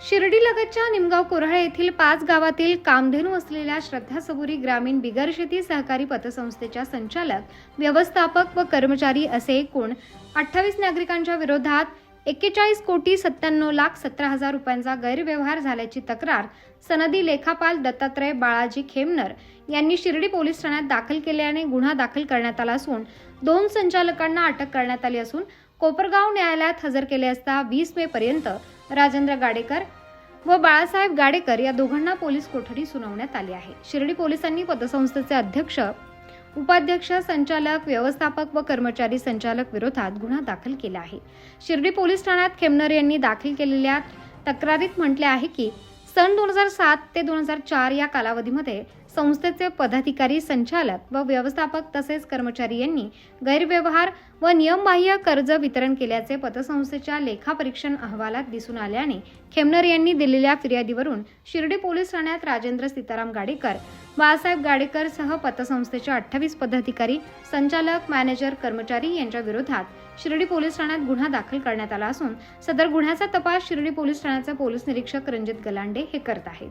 शिर्डीलगतच्या निमगाव कोऱ्हाळे येथील पाच गावातील कामधेनू असलेल्या श्रद्धा सबुरी ग्रामीण बिगर शेती सहकारी पतसंस्थेच्या संचालक व्यवस्थापक व कर्मचारी असे एकूण अठ्ठावीस नागरिकांच्या विरोधात एक्केचाळीस कोटी सत्त्याण्णव लाख सतरा हजार रुपयांचा गैरव्यवहार झाल्याची तक्रार सनदी लेखापाल दत्तात्रय बाळाजी खेमनर यांनी शिर्डी पोलीस ठाण्यात दाखल केल्याने गुन्हा दाखल करण्यात आला असून दोन संचालकांना अटक करण्यात आली असून कोपरगाव न्यायालयात हजर केले असता वीस मे पर्यंत राजेंद्र गाडेकर व बाळासाहेब गाडेकर या दोघांना पोलीस कोठडी सुनावण्यात आली आहे. शिर्डी पोलिसांनी पतसंस्थेचे अध्यक्ष उपाध्यक्ष संचालक व्यवस्थापक व कर्मचारी संचालक विरोधात गुन्हा दाखल केला आहे. शिर्डी पोलीस ठाण्यात खेमनर यांनी दाखल केलेल्या तक्रारीत म्हटले आहे की सन दोन हजार सात ते दोन हजार चार या कालावधीमध्ये संस्थेचे पदाधिकारी संचालक व व्यवस्थापक तसेच कर्मचारी यांनी गैरव्यवहार व नियमबाह्य कर्ज वितरण केल्याचे पतसंस्थेच्या लेखापरीक्षण अहवालात दिसून आल्याने खेमनर यांनी दिलेल्या फिर्यादीवरून शिर्डी पोलीस ठाण्यात राजेंद्र सीताराम गाडेकर बाळासाहेब गाडेकर सह अठ्ठावीस पदाधिकारी संचालक मॅनेजर कर्मचारी यांच्या विरोधात शिर्डी पोलीस ठाण्यात गुन्हा दाखल करण्यात आला असून सदर गुन्ह्याचा तपास शिर्डी पोलीस ठाण्याचे पोलीस निरीक्षक रणजित गलांडे हे करत आहेत.